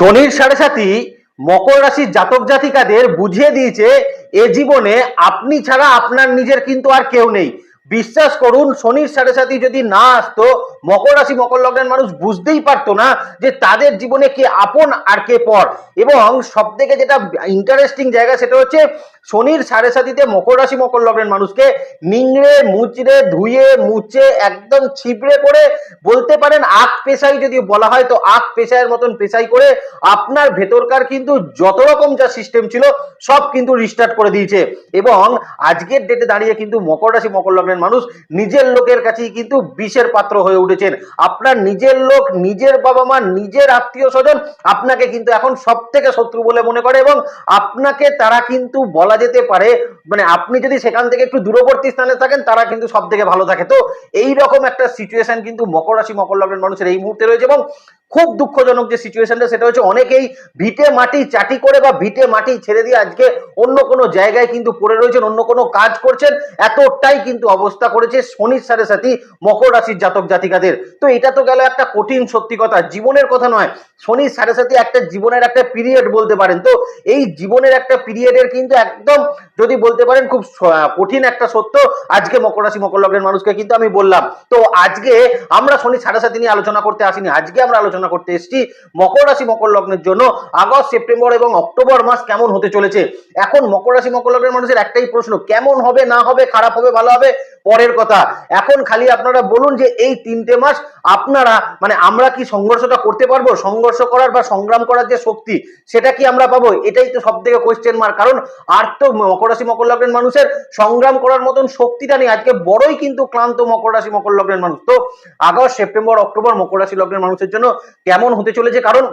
শনির সাড়ে সাথী মকর রাশির জাতক জাতিকাদের বুঝিয়ে দিয়েছে, এ জীবনে আপনি ছাড়া আপনার নিজের কিন্তু আর কেউ নেই। বিশ্বাস করুন, শনির সাড়ে সাথী যদি না আসতো, মকর রাশি, মকর লগ্নের মানুষ বুঝতেই পারতো না যে তাদের জীবনে কে আপন আর কে পর। এবং সব থেকে যেটা ইন্টারেস্টিং জায়গা সেটা হচ্ছে শনির সাড়ে সাথীতে মকর রাশি, মকর লগ্নের মানুষকে নিংড়ে, মুচড়ে, ধুয়ে, মুছে, একদম ছিপড়ে করে বলতে পারেন আখ পেশাই যদি বলা হয়, তো আখ পেশায়ের মতন পেশাই করে আপনার ভেতরকার কিন্তু যত রকম যা সিস্টেম ছিল সব কিন্তু রিস্টার্ট করে দিয়েছে। এবং আজকের ডেটে দাঁড়িয়ে কিন্তু মকর রাশি, মকর লগ্নের মানুষ নিজের লোকের কাছেই কিন্তু বিষের পাত্র হয়ে উঠেছেন। আপনার নিজের লোক, নিজের বাবা মা, নিজের আত্মীয় স্বজন আপনাকে কিন্তু এখন সব থেকে শত্রু বলে মনে করে এবং আপনাকে তারা কিন্তু বলা যেতে পারে মানে আপনি যদি সেখান থেকে একটু দূরবর্তী স্থানে থাকেন, তারা কিন্তু সব থেকে ভালো থাকে। তো এই রকম একটা সিচুয়েশন কিন্তু মকর রাশি, মকর লগ্নের মানুষের এই মুহূর্তে রয়েছে এবং খুব দুঃখজনক যে সিচুয়েশনটা সেটা হচ্ছে অনেকেই ভিটে মাটি চাটি করে বা ভিটে মাটি ছেড়ে দিয়ে আজকে অন্য কোনো জায়গায় কিন্তু পড়ে রয়েছেন, অন্য কোনো কাজ করছেন, এতটাই কিন্তু অবস্থা করেছে শনির সাথে সাথী মকর রাশির জাতক জাতিকাদের। তো এটা তো গেল একটা কঠিন সত্যি কথা, জীবনের কথা নয়, শনির সাথে সাথে একটা জীবনের একটা পিরিয়ড বলতে পারেন। তো এই জীবনের একটা পিরিয়ডের কিন্তু একদম যদি বলতে পারেন খুব কঠিন একটা সত্য, আজকে মকর রাশি, মকর লগ্নের মানুষকে কিন্তু আমি বললাম। তো আজকে আমরা শনি সাড়ে সাথে নিয়ে আলোচনা করতে আসিনি, আজকে আমরা আলোচনা করতে এসেছি। মকর রাশি, মকর লগ্নের জন্য আগস্ট, সেপ্টেম্বর এবং অক্টোবর মাস কেমন হতে চলেছে? এখন মকর রাশি, মকর লগ্নের মানুষের একটাই প্রশ্ন, কেমন হবে, না হবে, খারাপ হবে, ভালো হবে? পরের কথা। এখন খালি আপনারা বলুন যে এই তিনটে মাস আপনারা মানে আমরা কি সংঘর্ষটা করতে পারব? সংঘর্ষ করার বা সংগ্রাম করার যে শক্তি, সেটা কি আমরা পাবো? এটাই তো সব থেকে কোয়েশ্চেন মার্ক কারণ আর তো মকর রাশি, মকর লগ্নের মানুষের সংগ্রাম করার মতন শক্তিটা নেই। আজকে বড়ই কিন্তু ক্লান্ত মকর রাশি, মকর লগ্নের মানুষ। তো আগস্ট, সেপ্টেম্বর, অক্টোবর মকর রাশি লগ্নের মানুষের জন্য কেমন হতে চলেছে? কারণ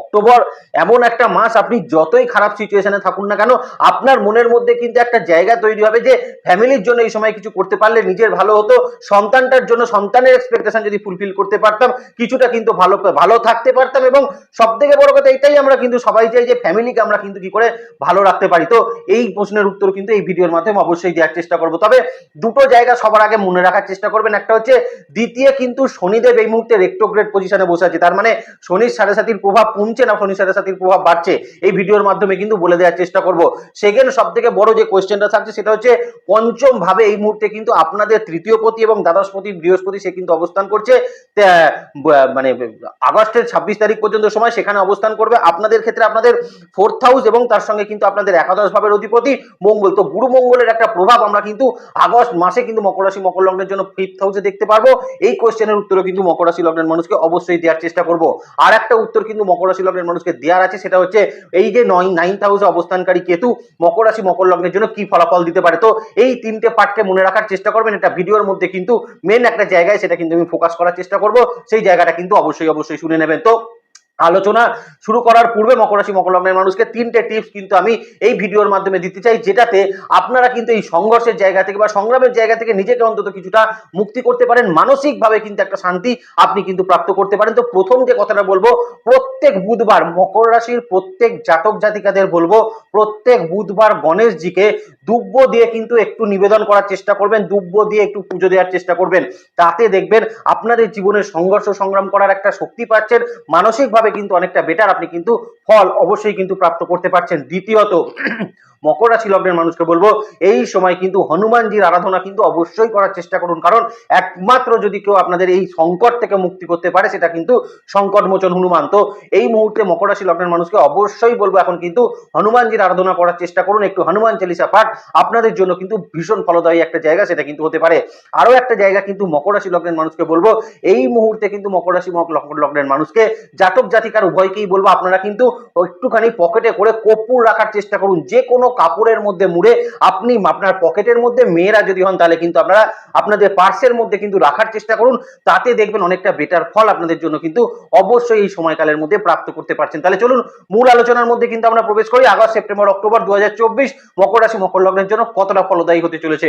অক্টোবর এমন একটা মাস আপনি যতই খারাপ সিচুয়েশনে থাকুন না কেন, আপনার মনের মধ্যে কিন্তু একটা জায়গা তৈরি হবে যে ফ্যামিলির জন্য এই সময় কিছু করতে পারলে নিজের ভালো হতো, সন্তানটার জন্য সন্তানের এক্সপেকটেশন যদি ফুলফিল করতে পারতাম, কিছুটা কিন্তু ভালো ভালো থাকতে পারতাম এবং সব থেকে বড় কথা এটাই আমরা কিন্তু সবাই চাই যে ফ্যামিলিকে আমরা কিন্তু কি করে ভালো রাখতে পারি। তো এই প্রশ্নের উত্তর কিন্তু এই ভিডিওর মাধ্যমে অবশ্যই দেওয়ার চেষ্টা করব। তবে দুটো জায়গা সবার আগে মনে রাখার চেষ্টা করবেন। একটা হচ্ছে, দ্বিতীয় কিন্তু শনিদেব এই মুহূর্তে রেক্টোগ্রেড পজিশনে বসে আছে। তার মানে শনির সাড়ে সাতির প্রভাব কমছে না সাড়ে সাতির প্রভাব বাড়ছে, এই ভিডিওর মাধ্যমে কিন্তু বলে দেওয়ার চেষ্টা করব। সেকেন্ড সব থেকে বড় যে কোয়েশ্চেনটা থাকছে সেটা হচ্ছে পঞ্চম ভাবে এই মুহূর্তে কিন্তু আপনাদের তৃতীয় পতি এবং দ্বাদশপতি বৃহস্পতি সে কিন্তু অবস্থান করছে। মানে আগস্টের ছাব্বিশ তারিখ পর্যন্ত সময় সেখানে অবস্থান করবে। আপনাদের ক্ষেত্রে আপনাদের ফোর্থ হাউস এবং তার সঙ্গে কিন্তু আপনাদের একাদশ ভাবের অধিপতি মঙ্গল। তো গুরু মঙ্গলের একটা প্রভাব আমরা কিন্তু আগস্ট মাসে কিন্তু মকর রাশি, মকর লগ্নের জন্য ফিফথ হাউসে দেখতে পারব। এই কোয়েশ্চেনের উত্তরও কিন্তু মকর রাশি লগ্নের মানুষকে অবশ্যই দেওয়ার চেষ্টা করব। আর একটা উত্তর কিন্তু মকর রাশি লগ্নের মানুষকে দেওয়ার আছে, সেটা হচ্ছে এই যে নয় নাইন্থ হাউসে অবস্থানকারী কেতু, মকর রাশি, মকর লগ্নের জন্য কি ফলাফল দিতে পারে? তো এই তিনটে পার্টকে মনে রাখার চেষ্টা করবেন। এটা ভিডিওর মধ্যে কিন্তু মেন একটা জায়গায় সেটা কিন্তু আমি ফোকাস করার চেষ্টা করব। সেই জায়গাটা কিন্তু অবশ্যই অবশ্যই শুনে নেবেন। তো আলোচনা শুরু করার পূর্বে মকর রাশি, মকর লগ্নের মানুষকে তিনটে টিপস কিন্তু আমি এই ভিডিওর মাধ্যমে দিতে চাই, যেটাতে আপনারা কিন্তু এই সংঘর্ষের জায়গা থেকে বা সংগ্রামের জায়গা থেকে নিজেকে অন্তত কিছুটা মুক্তি করতে পারেন, মানসিকভাবে কিন্তু একটা শান্তি আপনি কিন্তু প্রাপ্ত করতে পারেন। তো প্রথম যে কথাটা বলব, প্রত্যেক বুধবার মকর রাশির প্রত্যেক জাতক জাতিকাদের বলব, প্রত্যেক বুধবার গণেশজিকে দুব্য দিয়ে কিন্তু একটু নিবেদন করার চেষ্টা করবেন দুব্য দিয়ে একটু পুজো দেওয়ার চেষ্টা করবেন। তাতে দেখবেন আপনাদের জীবনের সংঘর্ষ সংগ্রাম করার একটা শক্তি পাচ্ছেন, মানসিকভাবে কিন্তু অনেকটা বেটার আপনি কিন্তু ফল অবশ্যই কিন্তু প্রাপ্ত করতে পারছেন। দ্বিতীয়ত মকর রাশি লগ্নের মানুষকে বলব। এই সময় কিন্তু হনুমানজির আরাধনা কিন্তু অবশ্যই করার চেষ্টা করুন। কারণ একমাত্র যদি কেউ আপনাদের এই সংকট থেকে মুক্তি করতে পারে, সেটা কিন্তু সংকট মোচন হনুমান। তো এই মুহূর্তে মকর রাশি লগ্নের মানুষকে অবশ্যই বলব, এখন কিন্তু হনুমানজির আরাধনা করার চেষ্টা করুন। একটু হনুমান চালিসা পাঠ আপনাদের জন্য কিন্তু ভীষণ ফলদায়ী একটা জায়গা সেটা কিন্তু হতে পারে। আরও একটা জায়গা কিন্তু মকর রাশি লগ্নের মানুষকে বলব, এই মুহূর্তে কিন্তু মকর রাশি লগ্নের মানুষকে জাতক জাতিকার উভয়কেই বলব, আপনারা কিন্তু একটুখানি পকেটে করে কর্পূর রাখার চেষ্টা করুন। যে কোনো কাপড়ের মধ্যে মুড়ে আপনি আপনার পকেটের মধ্যে মেয়েরা যদি হন তাহলে কিন্তু আপনারা আপনাদের পার্সের মধ্যে কিন্তু রাখার চেষ্টা করুন। তাতে দেখবেন অনেকটা বেটার ফল আপনাদের জন্য কিন্তু অবশ্যই এই সময়কালের মধ্যে প্রাপ্ত করতে পারছেন। তাহলে চলুন মূল আলোচনার মধ্যে কিন্তু আমরা প্রবেশ করি। আগস্ট, সেপ্টেম্বর, অক্টোবর দু হাজার চব্বিশ, মকর রাশি, মকর লগ্নের জন্য কতটা ফলদায়ী হতে চলেছে?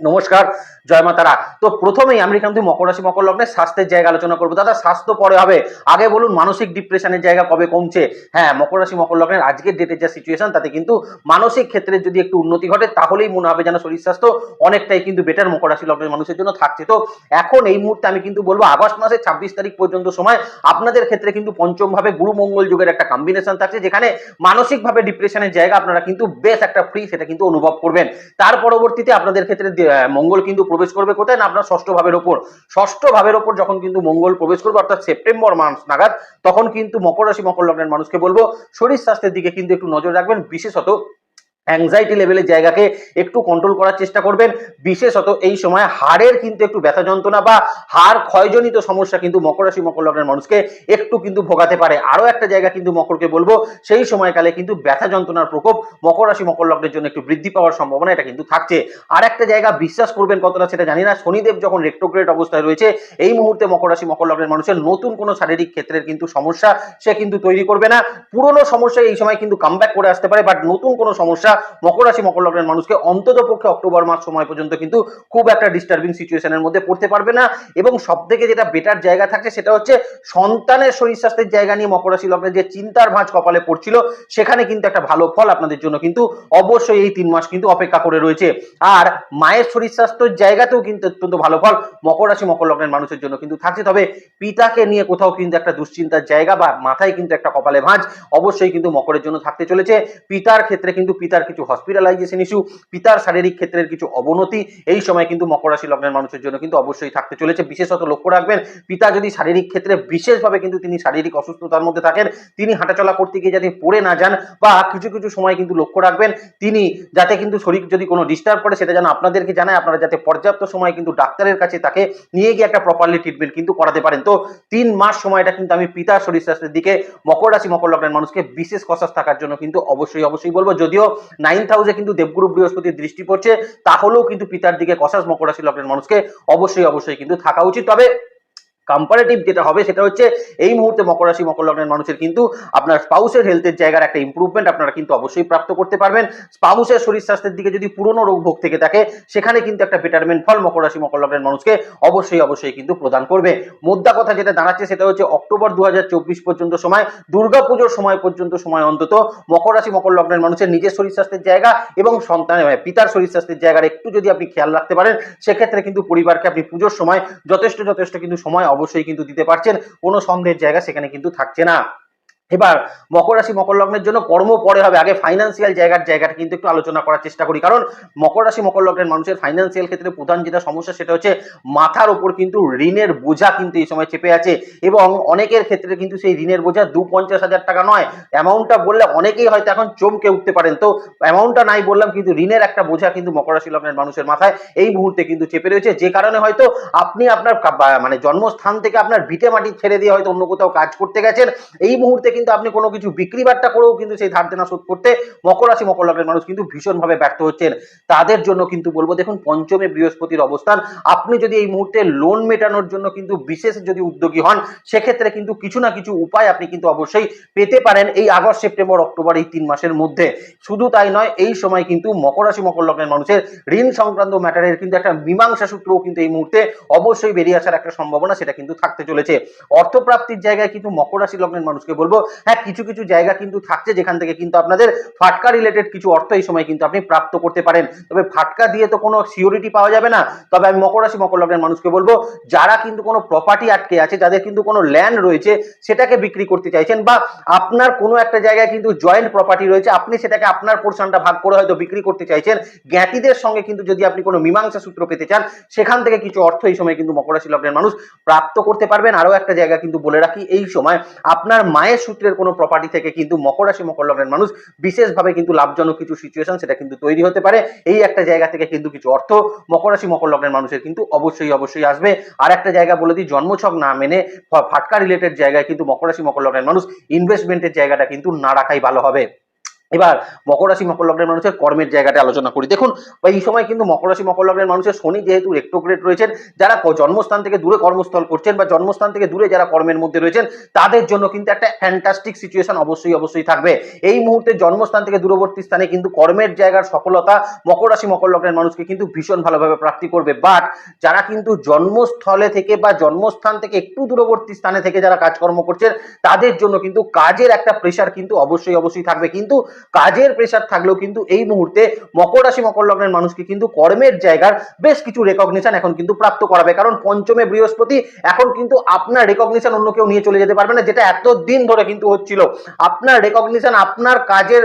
নমস্কার, জয় মাতারা তো প্রথমেই আমরা কিন্তু মকর রাশি, মকর লগ্নের স্বাস্থ্যের জায়গা আলোচনা করব। দাদা, স্বাস্থ্য পরে হবে। আগে বলুন, মানসিক ডিপ্রেশনের জায়গা কবে কমছে? হ্যাঁ মকর রাশি, মকর লগ্নের আজকের ডেটের যা সিচুয়েশন তাতে কিন্তু মানসিক ক্ষেত্রে যদি একটু উন্নতি ঘটে, তাহলেই মনে হবে যেন শরীর স্বাস্থ্য অনেকটাই কিন্তু বেটার মকর রাশি লগ্নের মানুষের জন্য থাকছে। তো এখন এই মুহূর্তে আমি কিন্তু বলব, আগস্ট মাসের ছাব্বিশ তারিখ পর্যন্ত সময় আপনাদের ক্ষেত্রে কিন্তু পঞ্চমভাবে গুরুমঙ্গল যুগের একটা কম্বিনেশন থাকছে, যেখানে মানসিকভাবে ডিপ্রেশনের জায়গা আপনারা কিন্তু বেশ একটা ফ্রি সেটা কিন্তু অনুভব করবেন। তার পরবর্তীতে আপনাদের ক্ষেত্রে মঙ্গল কিন্তু প্রবেশ করবে কোথায় না আপনার ষষ্ঠ ভাবের ওপর? ষষ্ঠ ভাবের ওপর যখন কিন্তু মঙ্গল প্রবেশ করবে, অর্থাৎ সেপ্টেম্বর মাস নাগাদ, তখন কিন্তু মকর রাশি, মকর লগ্নের মানুষকে বলব, শরীর স্বাস্থ্যের দিকে কিন্তু একটু নজর রাখবেন, বিশেষত অ্যাংজাইটি লেভেলের জায়গাকে একটু কন্ট্রোল করার চেষ্টা করবেন। বিশেষত এই সময় হাড়ের কিন্তু একটু ব্যথা যন্ত্রণা বা হাড় ক্ষয়জনিত সমস্যা কিন্তু মকর রাশি, মকর লগ্নের মানুষকে একটু কিন্তু ভোগাতে পারে। আরও একটা জায়গা কিন্তু মকরকে বলব, সেই সময়কালে কিন্তু ব্যথা যন্ত্রণার প্রকোপ মকর রাশি, মকর লগ্নের জন্য একটু বৃদ্ধি পাওয়ার সম্ভাবনা এটা কিন্তু থাকছে। আর একটা জায়গা বিশ্বাস করবেন কতটা সেটা জানি না। শনিদেব যখন রেক্টোগ্রেড অবস্থায় রয়েছে, এই মুহূর্তে মকর রাশি, মকর লগ্নের মানুষের নতুন কোনো শারীরিক ক্ষেত্রের কিন্তু সমস্যা সে কিন্তু তৈরি করবে না। পুরনো সমস্যা এই সময় কিন্তু কামব্যাক করে আসতে পারে বাট নতুন কোনো সমস্যা মকর রাশি, মকর লগ্নের মানুষকে অন্তত পক্ষে অক্টোবর মাস সময় পর্যন্ত কিন্তু খুব একটা ডিস্টার্বিং সিচুয়েশনের মধ্যে পড়তে পারবে না। এবং সব থেকে যেটা বেটার জায়গা থাকছে সেটা হচ্ছে সন্তানের শরীর স্বাস্থ্যের জায়গা নিয়ে মকর রাশি লগ্নের যে চিন্তার ভাঁজ কপালে পড়ছিল, সেখানে কিন্তু একটা ভালো ফল আপনাদের জন্য কিন্তু অবশ্যই এই তিন মাস কিন্তু অপেক্ষা করে রয়েছে। আর মায়ের শরীর স্বাস্থ্যের জায়গাতেও কিন্তু অত্যন্ত ভালো ফল মকর রাশি, মকর লগ্নের মানুষের জন্য কিন্তু থাকছে। তবে পিতাকে নিয়ে কোথাও কিন্তু একটা দুশ্চিন্তার জায়গা বা মাথায় কিন্তু একটা কপালে ভাঁজ অবশ্যই কিন্তু মকরের জন্য থাকতে চলেছে। পিতার ক্ষেত্রে কিন্তু পিতার কিছু হসপিটালাইজেশন ইস্যু পিতার শারীরিক ক্ষেত্রের কিছু অবনতি, এই সময় কিন্তু মকর রাশি লগ্নের মানুষের জন্য কিন্তু অবশ্যই থাকতে চলেছে। বিশেষত লক্ষ্য রাখবেন, পিতা যদি শারীরিক ক্ষেত্রে বিশেষভাবে কিন্তু তিনি শারীরিক অসুস্থতার মধ্যে থাকেন, তিনি হাঁটাচলা করতে গিয়ে যাতে পড়ে না যান বা কিছু কিছু সময় কিন্তু লক্ষ্য রাখবেন, তিনি যাতে কিন্তু শরীর যদি কোনো ডিস্টার্ব করে, সেটা যেন আপনাদেরকে জানায়, আপনারা যাতে পর্যাপ্ত সময় কিন্তু ডাক্তারের কাছে তাকে নিয়ে গিয়ে একটা প্রপারলি ট্রিটমেন্ট কিন্তু করাতে পারেন। তো তিন মাস সময়টা কিন্তু আমি পিতার শরীর স্বাস্থ্যের দিকে, মকর রাশি, মকর লগ্নের মানুষকে বিশেষ কসাস থাকার জন্য কিন্তু অবশ্যই অবশ্যই বলব। যদিও নাইন্থ হাউসে কিন্তু দেবগুরু বৃহস্পতির দৃষ্টি পড়ছে তাহলেও কিন্তু পিতার দিকে কসাস মকর রাশি লগ্নের মানুষকে অবশ্যই অবশ্যই কিন্তু থাকা উচিত। তবে কম্পারেটিভ যেটা হবে সেটা হচ্ছে এই মুহূর্তে মকর রাশি, মকর লগ্নের মানুষের কিন্তু আপনার স্পাউসের হেলথের জায়গার একটা ইম্প্রুভমেন্ট আপনারা কিন্তু অবশ্যই প্রাপ্ত করতে পারবেন। স্পাউসের শরীর স্বাস্থ্যের দিকে যদি পুরনো রোগ ভোগ থেকে থাকে, সেখানে কিন্তু একটা বেটারমেন্ট ফল মকর রাশি, মকর লগ্নের মানুষকে অবশ্যই অবশ্যই কিন্তু প্রদান করবে। মোদ্দা কথা যেটা দাঁড়াচ্ছে সেটা হচ্ছে অক্টোবর দু হাজার চব্বিশ পর্যন্ত সময় দুর্গাপুজোর সময় পর্যন্ত সময় অন্তত মকর রাশি, মকর লগ্নের মানুষের নিজের শরীর স্বাস্থ্যের জায়গা এবং সন্তানের মানে পিতার শরীর স্বাস্থ্যের জায়গার একটু যদি আপনি খেয়াল রাখতে পারেন, সেক্ষেত্রে কিন্তু পরিবারকে আপনি পুজোর সময় যথেষ্ট যথেষ্ট কিন্তু সময় অবশ্যই কিন্তু দিতে পারছেন। কোনো সন্দেহের জায়গা সেখানে কিন্তু থাকছে না। এবার মকর রাশি, মকর লগ্নের জন্য কর্ম পরে হবে। আগে ফাইন্যান্সিয়াল জায়গার জায়গাটা কিন্তু একটু আলোচনা করার চেষ্টা করি। কারণ মকর রাশি, মকর লগ্নের মানুষের ফাইন্যান্সিয়াল ক্ষেত্রে প্রধান যেটা সমস্যা সেটা হচ্ছে মাথার উপর কিন্তু ঋণের বোঝা কিন্তু এই সময় চেপে আছে এবং অনেকের ক্ষেত্রে কিন্তু সেই ঋণের বোঝা দু পঞ্চাশ হাজার টাকা নয়। অ্যামাউন্টটা বললে অনেকেই হয়তো এখন চমকে উঠতে পারেন। তো অ্যামাউন্টটা নাই বললাম কিন্তু ঋণের একটা বোঝা কিন্তু মকর রাশি লগ্নের মানুষের মাথায় এই মুহূর্তে কিন্তু চেপে রয়েছে। যে কারণে হয়তো আপনি আপনার মানে জন্মস্থান থেকে আপনার ভিটে মাটি ছেড়ে দিয়ে হয়তো অন্য কোথাও কাজ করতে গেছেন। এই মুহূর্তে কিন্তু আপনি কোনো কিছু বিক্রি বাট্টা করেও কিন্তু সেই ধার দেনা শোধ করতে মকর রাশি, মকর লগ্নের মানুষ কিন্তু ভীষণভাবে ব্যর্থ হচ্ছেন। তাদের জন্য কিন্তু বলব, দেখুন, পঞ্চমে বৃহস্পতির অবস্থান। আপনি যদি এই মুহূর্তে লোন মেটানোর জন্য কিন্তু বিশেষ যদি উদ্যোগী হন, সেক্ষেত্রে কিন্তু কিছু না কিছু উপায় আপনি কিন্তু অবশ্যই পেতে পারেন এই আগস্ট, সেপ্টেম্বর, অক্টোবর এই তিন মাসের মধ্যে। শুধু তাই নয়, এই সময় কিন্তু মকর রাশি, মকর লগ্নের মানুষের ঋণ সংক্রান্ত ম্যাটারের কিন্তু একটা মীমাংসা সূত্রও কিন্তু এই মুহূর্তে অবশ্যই বেরিয়ে আসার একটা সম্ভাবনা সেটা কিন্তু থাকতে চলেছে। অর্থপ্রাপ্তির জায়গায় কিন্তু মকর রাশি, লগ্নের মানুষকে বলব হ্যাঁ কিছু কিছু জায়গা কিন্তু থাকছে যেখান থেকে কিন্তু আপনাদের ফাটকা রিলেটেড কিছু অর্থ এই সময় কিন্তু আপনি প্রাপ্ত করতে পারেন। তবে ফাটকা দিয়ে তো কোনো সিওরিটি পাওয়া যাবে না। তবে আমি মকর রাশি, মকর লগ্নের মানুষকে বলব, যারা কিন্তু কোনো প্রপার্টি আটকে আছে, যাদের কিন্তু কোনো ল্যান্ড রয়েছে, সেটাকে বিক্রি করতে চাইছেন বা আপনার কোনো একটা জায়গায় কিন্তু জয়েন্ট প্রপার্টি রয়েছে, আপনি সেটাকে আপনার পোর্শনটা ভাগ করে হয়তো বিক্রি করতে চাইছেন। জ্ঞাতিদের সঙ্গে কিন্তু যদি আপনি কোনো মীমাংসা সূত্র পেতে চান, সেখান থেকে কিছু অর্থ এই সময় কিন্তু মকর রাশি, লগ্নের মানুষ প্রাপ্ত করতে পারবেন। আরও একটা জায়গা কিন্তু বলে রাখি, এই সময় আপনার মায়ের সূত্রের কোনো প্রপার্টি থেকে কিন্তু মকর রাশি, মকর লগ্নের মানুষ বিশেষভাবে কিন্তু লাভজনক কিছু সিচুয়েশন সেটা কিন্তু তৈরি হতে পারে। এই একটা জায়গা থেকে কিন্তু কিছু অর্থ মকর রাশি, মকর লগ্নের মানুষের কিন্তু অবশ্যই অবশ্যই আসবে। আর একটা জায়গা বলে দিই, জন্মছক না মেনে ফাটকা রিলেটেড জায়গায় কিন্তু মকর রাশি, মকর লগ্নের মানুষ ইনভেস্টমেন্টের জায়গাটা কিন্তু না রাখাই ভালো হবে। এবার মকর রাশি, মকর লগ্নের মানুষের কর্মের জায়গাটা আলোচনা করি। দেখুন এই সময় কিন্তু মকর রাশি, মকর লগ্নের মানুষের শনি যেহেতু রেক্টোগ্রেড রয়েছেন, যারা জন্মস্থান থেকে দূরে কর্মস্থল করছেন বা জন্মস্থান থেকে দূরে যারা কর্মের মধ্যে রয়েছেন, তাদের জন্য কিন্তু একটা ফ্যান্টাস্টিক সিচুয়েশন অবশ্যই অবশ্যই থাকবে। এই মুহূর্তে জন্মস্থান থেকে দূরবর্তী স্থানে কিন্তু কর্মের জায়গার সফলতা মকর রাশি, মকর লগ্নের মানুষকে কিন্তু ভীষণ ভালোভাবে প্রাপ্তি করবে। বাট যারা কিন্তু জন্মস্থলে থেকে বা জন্মস্থান থেকে একটু দূরবর্তী স্থানে থেকে যারা কাজকর্ম করছেন, তাদের জন্য কিন্তু কাজের একটা প্রেশার কিন্তু অবশ্যই অবশ্যই থাকবে। কিন্তু কাজের প্রেশার থাকলেও কিন্তু এই মুহূর্তে মকর রাশি, মকর লগ্নের মানুষকে কিন্তু কর্মের জায়গার বেশ কিছু রেকগনিশন এখন কিন্তু প্রাপ্ত করাবে। কারণ পঞ্চমে বৃহস্পতি, এখন কিন্তু আপনার রেকগনিশন অন্য কেউ নিয়ে চলে যেতে পারবে না, যেটা এত দিন ধরে কিন্তু হচ্ছিল। আপনার রেকগনিশন আপনার কাজের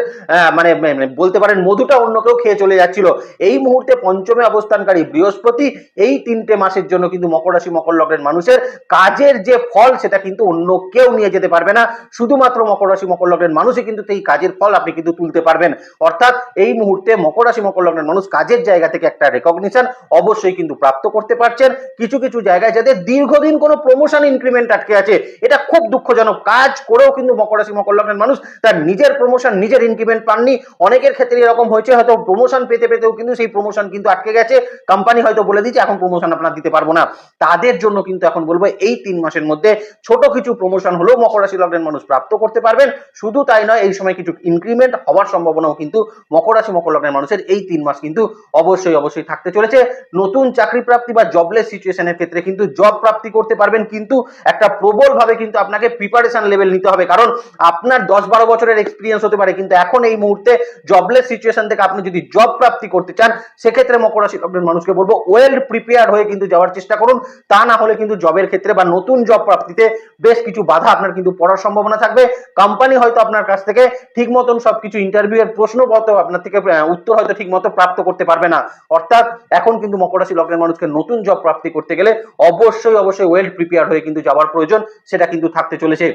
মানে মানে বলতে পারেন মধুটা অন্য কেউ খেয়ে চলে যাচ্ছিল। এই মুহূর্তে পঞ্চমে অবস্থানকারী বৃহস্পতি এই তিনটে মাসের জন্য কিন্তু মকর রাশি, মকর লগ্নের মানুষের কাজের যে ফল, সেটা কিন্তু অন্য কেউ নিয়ে যেতে পারবে না। শুধুমাত্র মকর রাশি, মকর লগ্নের মানুষই কিন্তু এই কাজের ফল আপনি কিন্তু তুলতে পারবেন। অর্থাৎ এই মুহূর্তে মকর রাশি, মকর লগ্নের মানুষ কাজের জায়গা থেকে একটা রেকগনিশন অবশ্যই কিন্তু প্রাপ্ত করতে পারছেন। কিছু কিছু জায়গায় যাদের দীর্ঘদিন কোনো প্রমোশন ইনক্রিমেন্ট আটকে আছে, এটা খুব দুঃখজনক কাজ করেও কিন্তু মকর রাশি, মকর লগ্নের মানুষ তার নিজের প্রমোশন নিজের ইনক্রিমেন্ট পাননি। অনেকের ক্ষেত্রে এরকম হয়েছে, হয়তো প্রমোশন পেতে, পেতেও কিন্তু সেই প্রমোশন কিন্তু আটকে গেছে। কোম্পানি হয়তো বলে দিচ্ছে এখন প্রমোশন আপনার দিতে পারব না। তাদের জন্য কিন্তু এখন বলব, এই তিন মাসের মধ্যে ছোট কিছু প্রমোশন হলেও মকর রাশি, লগ্নের মানুষ প্রাপ্ত করতে পারবেন। শুধু তাই নয়, এই সময় কিছু ইনক্রিমেন্ট হওয়ার সম্ভাবনাও কিন্তু মকর রাশি, মকর লগ্নের মানুষের এই তিন মাস কিন্তু অবশ্যই অবশ্যই থাকতে চলেছে। নতুন চাকরি প্রাপ্তি বা জবলেস সিচুয়েশনের ক্ষেত্রে কিন্তু জব প্রাপ্তি করতে পারবেন, কিন্তু একটা প্রবল ভাবে কিন্তু আপনাকে প্রিপারেশন লেভেল নিতে হবে। কারণ আপনার দশ বারো বছরের এক্সপিরিয়েন্স হতে পারে, কিন্তু এখন এই মুহূর্তে জবলেস সিচুয়েশন থেকে আপনি যদি জব প্রাপ্তি করতে চান, সেক্ষেত্রে মকর রাশি, লগ্নের মানুষকে বলব ওয়েল প্রিপেয়ার হয়ে কিন্তু যাওয়ার চেষ্টা করুন। তা না হলে কিন্তু জবের ক্ষেত্রে বা নতুন জব প্রাপ্তিতে বেশ কিছু বাধা আপনার কিন্তু পড়ার সম্ভাবনা থাকবে। কোম্পানি হয়তো আপনার কাছ থেকে ঠিক মতন সবকিছু ইন্টারভিউ এর প্রশ্নপত্র আপনার থেকে উত্তর হয়তো ঠিক মতো প্রাপ্ত করতে পারবে না। অর্থাৎ এখন কিন্তু মকর রাশি লগ্নের মানুষকে নতুন জব প্রাপ্তি করতে গেলে অবশ্যই অবশ্যই ওয়েল প্রিপেয়ার হয়ে কিন্তু যাওয়ার প্রয়োজন, সেটা কিন্তু থাকতে চলেছে।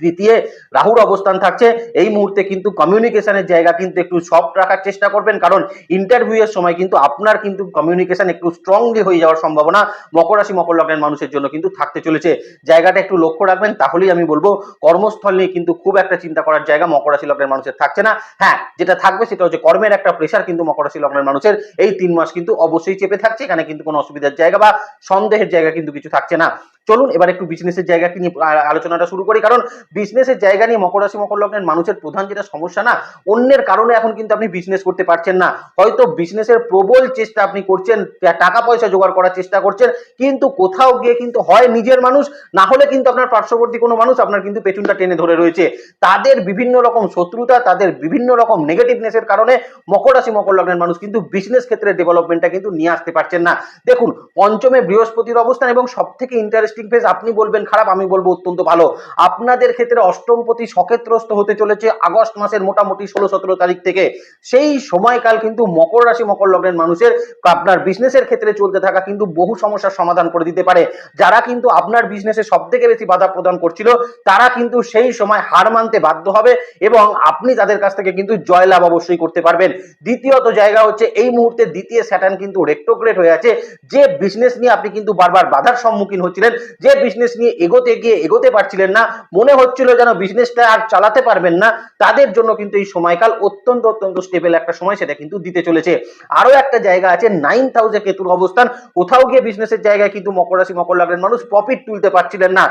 তৃতীয় রাহুর অবস্থান থাকছে। এই মুহূর্তে কিন্তু কমিউনিকেশনের জায়গা কিন্তু একটু সফট রাখার চেষ্টা করবেন। কারণ ইন্টারভিউ এর সময় কিন্তু আপনার কিন্তু কমিউনিকেশন একটু স্ট্রংলি হয়ে যাওয়ার সম্ভাবনা মকর রাশি, মকর লগ্নের মানুষের জন্য কিন্তু থাকতে চলেছে। জায়গাটা একটু লক্ষ্য রাখবেন, তাহলেই আমি বলব কর্মস্থল নিয়ে কিন্তু খুব একটা চিন্তা করার জায়গা মকর রাশি লগ্নের মানুষের থাকছে না। হ্যাঁ যেটা থাকবে সেটা হচ্ছে কর্মের একটা প্রেশার কিন্তু মকর রাশি লগ্নের মানুষের এই তিন মাস কিন্তু অবশ্যই চেপে থাকছে। এখানে কিন্তু কোনো অসুবিধার জায়গা বা সন্দেহের জায়গা কিন্তু কিছু থাকছে না। চলুন এবার একটু বিজনেসের জায়গা নিয়ে আলোচনাটা শুরু করি। কারণ বিজনেসের জায়গা নিয়ে মকর রাশি, মকর লগ্নের মানুষের প্রধান যেটা সমস্যা না, অন্যের কারণে এখন কিন্তু আপনি বিজনেস করতে পারছেন না। হয়তো বিজনেসের প্রবল চেষ্টা আপনি করছেন টাকা পয়সা জোগাড় করার চেষ্টা করছেন, কিন্তু কোথাও গিয়ে কিন্তু হয় নিজের মানুষ, না হলে কিন্তু আপনার পার্শ্ববর্তী কোনো মানুষ আপনার কিন্তু পেছনটা টেনে ধরে রয়েছে। তাদের বিভিন্ন রকম শত্রুতা, তাদের বিভিন্ন রকম নেগেটিভনেসের কারণে মকর রাশি, মকর লগ্নের মানুষ কিন্তু বিজনেস ক্ষেত্রে ডেভেলপমেন্টটা কিন্তু নিয়ে আসতে পারছেন না। দেখুন, পঞ্চমে বৃহস্পতির অবস্থান এবং সব থেকে ইন্টারেস্টিং ফেজ আপনি বলবেন খারাপ, আমি বলব অত্যন্ত ভালো। আপনাদের ক্ষেত্রে অষ্টমপতি সকেত্রস্ত হতে চলেছে আগস্ট মাসের মোটামুটি ষোলো, সতেরো তারিখ থেকে। সেই সময়কাল কিন্তু মকর রাশি, মকর লগ্নের মানুষের আপনার বিজনেসের ক্ষেত্রে চলতে থাকা কিন্তু বহু সমস্যার সমাধান করে দিতে পারে। যারা কিন্তু আপনার বিজনেসে সব থেকে বেশি বাধা প্রদান করছিল, তারা কিন্তু সেই সময় হার মানতে বাধ্য হবে এবং আপনি তাদের কাছ থেকে কিন্তু জয়লাভ অবশ্যই করতে পারবেন। দ্বিতীয়ত জায়গা হচ্ছে, এই মুহূর্তে দ্বিতীয় স্যাটার্ন কিন্তু রেক্টোগ্রেট হয়ে আছে। যে বিজনেস নিয়ে আপনি কিন্তু বারবার বাধার সম্মুখীন হচ্ছিলেন যে বিজনেস নিয়ে এগোতে গিয়ে এগোতে পারছিলেন না, মনে হচ্ছিল যেন বিজনেসটা আর চালাতে পারবেন না, তাদের জন্য কিন্তু এই সময়কাল অত্যন্ত অত্যন্ত স্টেবল একটা সময় সেটা কিন্তু দিতে চলেছে। আরও একটা জায়গা আছে নাইন থাউজেন্ড কেতুর অবস্থান, কোথাও গিয়ে বিজনেসের জায়গায় কিন্তু মকর রাশি, মকর লাগলেন মানুষ প্রফিট তুলতে পারছিলেন না।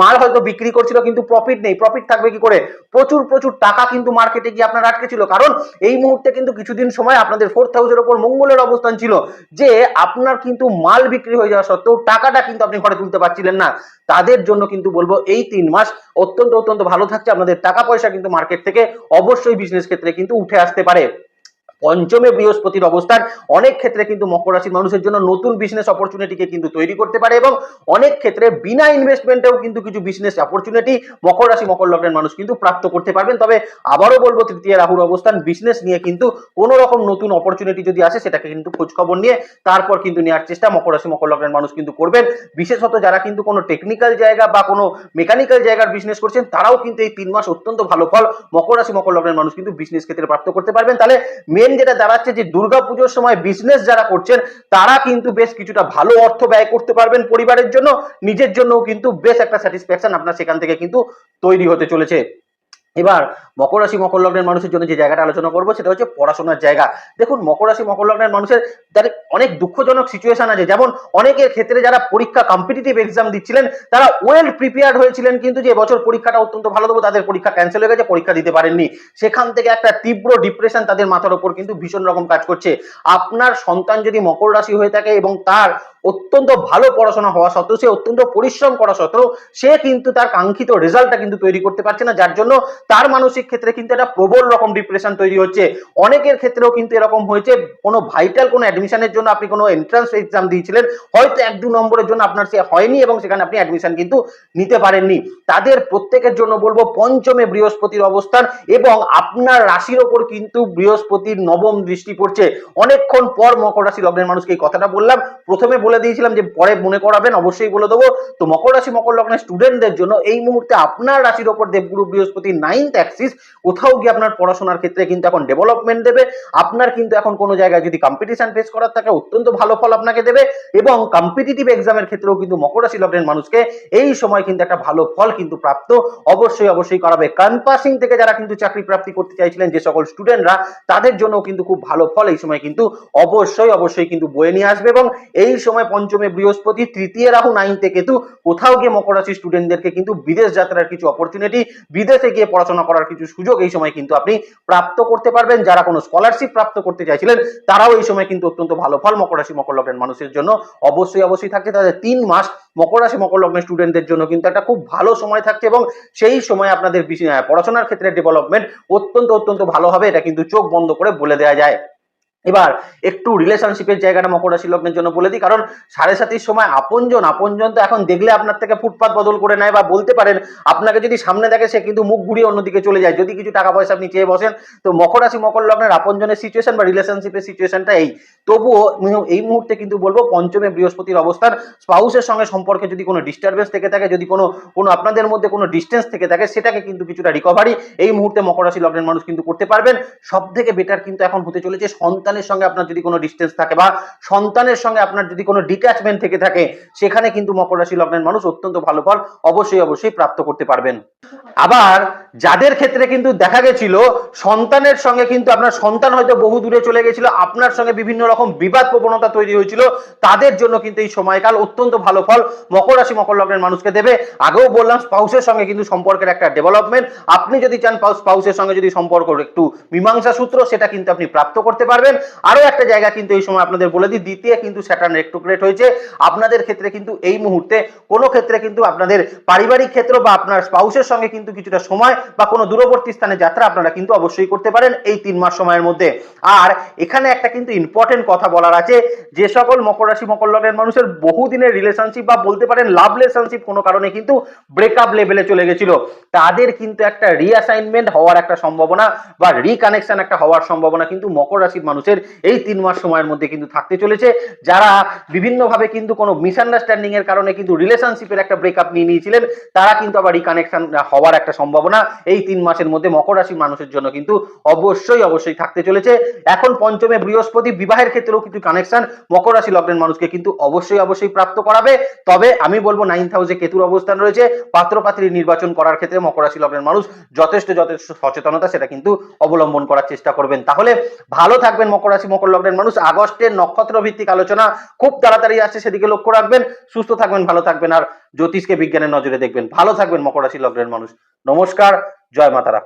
মাল হয়তো বিক্রি করছিল কিন্তু প্রফিট নেই প্রফিট থাকবে কি করে? প্রচুর প্রচুর টাকা কিন্তু মার্কেটে গিয়ে আপনার আটকে ছিল, কারণ এই মুহূর্তে কিন্তু কিছুদিন সময় আপনাদের ফোর থাউজেন্ড ওপর মঙ্গলের অবস্থান ছিল, যে আপনার কিন্তু মাল বিক্রি হয়ে যাওয়া সত্ত্বেও টাকাটা কিন্তু আপনি ঘরে তুলতে পারছিলেন না। তাদের জন্য কিন্তু বলব এই তিন মাস অত্যন্ত অত্যন্ত ভালো থাকছে। আপনাদের টাকা পয়সা কিন্তু মার্কেট থেকে অবশ্যই বিজনেস ক্ষেত্রে কিন্তু উঠে আসতে পারে। পঞ্চমে বৃহস্পতির অবস্থান। অনেক ক্ষেত্রে কিন্তু মকর রাশির মানুষের জন্য নতুন বিজনেস অপরচুনিটিকে কিন্তু তৈরি করতে পারে এবং অনেক ক্ষেত্রে বিনা ইনভেস্টমেন্টেও কিন্তু কিছু বিজনেস অপরচুনিটি মকর রাশি, মকর লগ্নের মানুষ কিন্তু প্রাপ্ত করতে পারবেন। তবে আবারও বলব, তৃতীয় রাহুর অবস্থান বিজনেস নিয়ে কিন্তু কোনো রকম নতুন অপরচুনিটি যদি আসে, সেটাকে কিন্তু খোঁজ খবর নিয়ে তারপর কিন্তু নেওয়ার চেষ্টা মকর রাশি, মকর লগ্নের মানুষ কিন্তু করবেন। বিশেষত যারা কিন্তু কোনো টেকনিক্যাল জায়গা বা কোনো মেকানিক্যাল জায়গার বিজনেস করছেন, তারাও কিন্তু এই তিন মাস অত্যন্ত ভালো ফল মকর রাশি, মকর লগ্নের মানুষ কিন্তু বিজনেস ক্ষেত্রে প্রাপ্ত করতে পারবেন। তাহলে মেন যেটা দাঁড়াচ্ছে যে দুর্গাপুজোর সময় বিজনেস যারা করছেন, তারা কিন্তু বেশ কিছুটা ভালো অর্থ ব্যয় করতে পারবেন পরিবারের জন্য। নিজের জন্যও কিন্তু বেশ একটা স্যাটিসফ্যাকশন আপনার সেখান থেকে কিন্তু তৈরি হতে চলেছে। এবার মকর রাশি, মকর লগ্নের মানুষের জন্য যে জায়গাটা আলোচনা করব, সেটা হচ্ছে পড়াশোনার জায়গা। দেখুন, মকর রাশি, মকর লগ্নের মানুষের তাদের অনেক দুঃখজনক সিচুয়েশন আছে, যেমন অনেকের ক্ষেত্রে যারা পরীক্ষা কম্পিটিটিভ এক্সাম দিচ্ছিলেন, তারা ওয়েল প্রিপেয়ার্ড হয়েছিলেন, কিন্তু যে বছর পরীক্ষাটা অত্যন্ত ভালো দেবো, তাদের পরীক্ষা ক্যান্সেল হয়ে গেছে, পরীক্ষা দিতে পারেননি। সেখান থেকে একটা তীব্র ডিপ্রেশন তাদের মাথার ওপর কিন্তু ভীষণ রকম কাজ করছে। আপনার সন্তান যদি মকর রাশি হয়ে থাকে এবং তার অত্যন্ত ভালো পড়াশোনা হওয়া সত্ত্বেও, সে অত্যন্ত পরিশ্রম করা সত্ত্বেও, সে কিন্তু তার কাঙ্ক্ষিত রেজাল্টটা কিন্তু তৈরি করতে পারছে না, যার জন্য তার মানসিক ক্ষেত্রে কিন্তু একটা প্রবল রকম ডিপ্রেশন তৈরি হচ্ছে। অনেকের ক্ষেত্রেও কিন্তু এরকম হয়েছে। কোনো ভাইটাল কোনো অ্যাডমিশনের জন্য আপনি কোনো এন্ট্রান্স এক্সাম দিয়েছিলেন, হয়তো এক দু নম্বরের জন্য আপনার সে হয়নি এবং সেখানে আপনি অ্যাডমিশন কিন্তু নিতে পারেননি। তাদের প্রত্যেকের জন্য বলব, পঞ্চমে বৃহস্পতির অবস্থান এবং আপনার রাশির ওপর কিন্তু বৃহস্পতির নবম দৃষ্টি পড়ছে। অনেকক্ষণ পর মকর রাশি লগ্নের মানুষকে এই কথাটা বললাম। প্রথমে বলে দিয়েছিলাম যে, পরে মনে করাবেন, অবশ্যই বলে দেবো। তো মকর রাশি, মকর লগ্নের স্টুডেন্টদের জন্য এই মুহূর্তে আপনার রাশির ওপর দেবগুরু বৃহস্পতি নাইন্থ অ্যাক্সিস কোথাও গিয়ে আপনার পড়াশোনার ক্ষেত্রে কিন্তু এখন ডেভেলপমেন্ট দেবে। আপনার কিন্তু এখন কোনো জায়গায় যদি কম্পিটিশন ফেস করার থাকে, অত্যন্ত ভালো ফল আপনাকে দেবে এবং কম্পিটিটিভ এক্সামের ক্ষেত্রেও কিন্তু মকর রাশি লগ্নের মানুষকে এই সময় কিন্তু একটা ভালো ফল কিন্তু প্রাপ্ত অবশ্যই অবশ্যই করাবে। ক্যাম্পাসিং থেকে যারা কিন্তু চাকরি প্রাপ্তি করতে চাইছিলেন, যে সকল স্টুডেন্টরা তাদের জন্য কিন্তু খুব ভালো ফল এই সময় কিন্তু অবশ্যই অবশ্যই কিন্তু বয়ে নিয়ে আসবে এবং এই সময় পঞ্চমে বৃহস্পতি, তৃতীয় রাহু নাইনতে কেতু, কোথাও গিয়ে মকর রাশি স্টুডেন্টদেরকে কিন্তু বিদেশ যাত্রার কিছু অপরচুনিটি বিদেশে গিয়ে পড়াশোনা করার কিছু সুযোগ এই সময় কিন্তু আপনি প্রাপ্ত করতে পারবেন। যারা কোনো স্কলারশিপ প্রাপ্ত করতে চাইছিলেন, তারাও এই সময় কিন্তু অত্যন্ত ভালো ফল মকর রাশি, মকর লগ্নের মানুষের জন্য অবশ্যই অবশ্যই থাকছে। তাদের তিন মাস মকর রাশি, মকর লগ্নের স্টুডেন্টদের জন্য কিন্তু একটা খুব ভালো সময় থাকছে এবং সেই সময় আপনাদের পড়াশোনার ক্ষেত্রে ডেভেলপমেন্ট অত্যন্ত অত্যন্ত ভালো হবে। এটা কিন্তু চোখ বন্ধ করে বলে দেওয়া যায়। এবার একটু রিলেশনশিপের জায়গাটা মকর রাশি লগ্নের জন্য বলে দিই। কারণ সাড়ে সাতির সময় আপনজন আপনজন তো এখন দেখলে আপনার থেকে ফুটপাত বদল করে নেয় বা বলতে পারেন, আপনাকে যদি সামনে দেখে সে কিন্তু মুখ ঘুরিয়ে অন্যদিকে চলে যায়। যদি কিছু টাকা পয়সা আপনি চেয়ে বসেন, তো মকর রাশি, মকর লগ্নের আপনজনের সিচুয়েশন বা রিলেশনশিপের সিচুয়েশনটা এই। তবুও এই মুহূর্তে কিন্তু বলব, পঞ্চমে বৃহস্পতির অবস্থান, স্পাউসের সঙ্গে সম্পর্কে যদি কোনো ডিস্টারবেন্স থেকে থাকে, যদি কোনো কোনো আপনাদের মধ্যে কোনো ডিস্টেন্স থেকে থাকে, সেটাকে কিন্তু কিছুটা রিকভারি এই মুহূর্তে মকর রাশি লগ্নের মানুষ কিন্তু করতে পারবেন। সব থেকে বেটার কিন্তু এখন হতে চলেছে সন্তানের সঙ্গে আপনার যদি কোনো ডিস্টেন্স থাকে বা সন্তানের সঙ্গে আপনার যদি কোনো ডিট্যাচমেন্ট থেকে থাকে, সেখানে কিন্তু মকর রাশি লগ্নের মানুষ অত্যন্ত ভালো ফল অবশ্যই অবশ্যই প্রাপ্ত করতে পারবেন। আবার যাদের ক্ষেত্রে কিন্তু দেখা গেছিল, সন্তানের সঙ্গে কিন্তু আপনার সন্তান হয়তো বহু দূরে চলে গেছিল, আপনার সঙ্গে বিভিন্ন রকম বিবাদ প্রবণতা তৈরি হয়েছিল, তাদের জন্য কিন্তু এই সময়কাল অত্যন্ত ভালো ফল মকর রাশি, মকর লগ্নের মানুষকে দেবে। আগেও বললাম, স্পাউসের সঙ্গে কিন্তু সম্পর্কের একটা ডেভেলপমেন্ট আপনি যদি চান স্পাউসের সঙ্গে যদি সম্পর্ক একটু মীমাংসা সূত্র, সেটা কিন্তু আপনি প্রাপ্ত করতে পারবেন। আরও একটা জায়গা কিন্তু এই সময় আপনাদের বলে দিই, দ্বিতীয় কিন্তু স্যাটার্ন রেক্টোগ্রেট হয়েছে। আপনাদের ক্ষেত্রে কিন্তু এই মুহূর্তে কোনো ক্ষেত্রে কিন্তু আপনাদের পারিবারিক ক্ষেত্র বা আপনার স্পাউসের সঙ্গে কিন্তু কিছুটা সময় বা কোনো দূরবর্তী স্থানে যাত্রা আপনারা কিন্তু অবশ্যই করতে পারেন এই তিন মাস সময়ের মধ্যে। আর এখানে একটা কিন্তু ইম্পর্টেন্ট কথা বলার আছে, যে সকল মকর রাশি, মকর লগ্নের মানুষের বহুদিনের রিলেশনশিপ বা বলতে পারেন লাভ রিলেশনশিপ কোনো কারণে কিন্তু ব্রেকআপ লেভেলে চলে গেছিল। তাদের কিন্তু একটা রিঅ্যাসাইনমেন্ট হওয়ার একটা সম্ভাবনা বা রিকানেকশন একটা হওয়ার সম্ভাবনা কিন্তু মকর রাশির মানুষের এই তিন মাস সময়ের মধ্যে কিন্তু থাকতে চলেছে, যারা বিভিন্নভাবে কিন্তু কোনো মিসআন্ডারস্ট্যান্ডিং এর কারণে কিন্তু রিলেশনশিপের একটা ব্রেকআপ নিয়ে নিয়েছিলেন, তারা কিন্তু আবার রিকানেকশন হওয়ার একটা সম্ভাবনা এই তিন মাসের মধ্যে মকর রাশির মানুষের জন্য কিন্তু অবশ্যই অবশ্যই থাকতে চলেছে। এখন পঞ্চমে বৃহস্পতি, বিবাহের ক্ষেত্রেও কিন্তু কানেকশন মকর রাশি লগ্নের মানুষকে কিন্তু অবশ্যই অবশ্যই প্রাপ্ত করাবে। তবে আমি বলব নাইন্থ হাউসে কেতুর অবস্থান রয়েছে, পাত্রপাত্রী নির্বাচন করার ক্ষেত্রে মকর রাশি লগ্নের মানুষ যথেষ্ট যথেষ্ট সচেতনতা সেটা কিন্তু অবলম্বন করার চেষ্টা করবেন। তাহলে ভালো থাকবেন মকর রাশি মকর লগ্নের মানুষ। আগস্টের নক্ষত্র ভিত্তিক আলোচনা খুব তাড়াতাড়ি আসছে, সেদিকে লক্ষ্য রাখবেন। সুস্থ থাকবেন, ভালো থাকবেন। আর জ্যোতিষকে বিজ্ঞানের নজরে দেখবেন। ভালো থাকবেন মকর রাশি লগ্নের মানুষ। নমস্কার, জয় মাতারা।